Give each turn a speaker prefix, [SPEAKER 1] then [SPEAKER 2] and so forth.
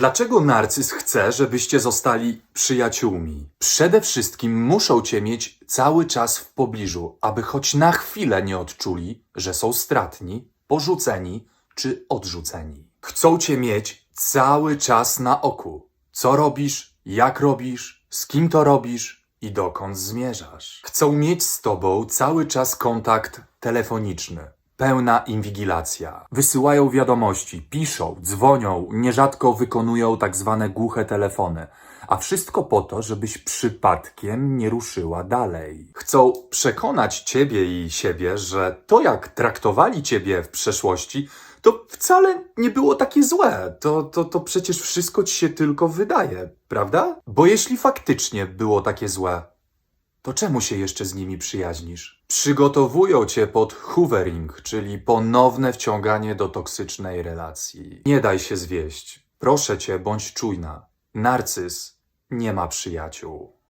[SPEAKER 1] Dlaczego narcyz chce, żebyście zostali przyjaciółmi? Przede wszystkim muszą cię mieć cały czas w pobliżu, aby choć na chwilę nie odczuli, że są stratni, porzuceni czy odrzuceni. Chcą cię mieć cały czas na oku. Co robisz, jak robisz, z kim to robisz i dokąd zmierzasz. Chcą mieć z tobą cały czas kontakt telefoniczny. Pełna inwigilacja. Wysyłają wiadomości, piszą, dzwonią, nierzadko wykonują tak zwane głuche telefony. A wszystko po to, żebyś przypadkiem nie ruszyła dalej. Chcą przekonać ciebie i siebie, że to jak traktowali ciebie w przeszłości, to wcale nie było takie złe. To, to, to przecież wszystko ci się tylko wydaje, prawda? Bo jeśli faktycznie było takie złe, to czemu się jeszcze z nimi przyjaźnisz? Przygotowują cię pod hoovering, czyli ponowne wciąganie do toksycznej relacji. Nie daj się zwieść. Proszę cię, bądź czujna. Narcyz nie ma przyjaciół.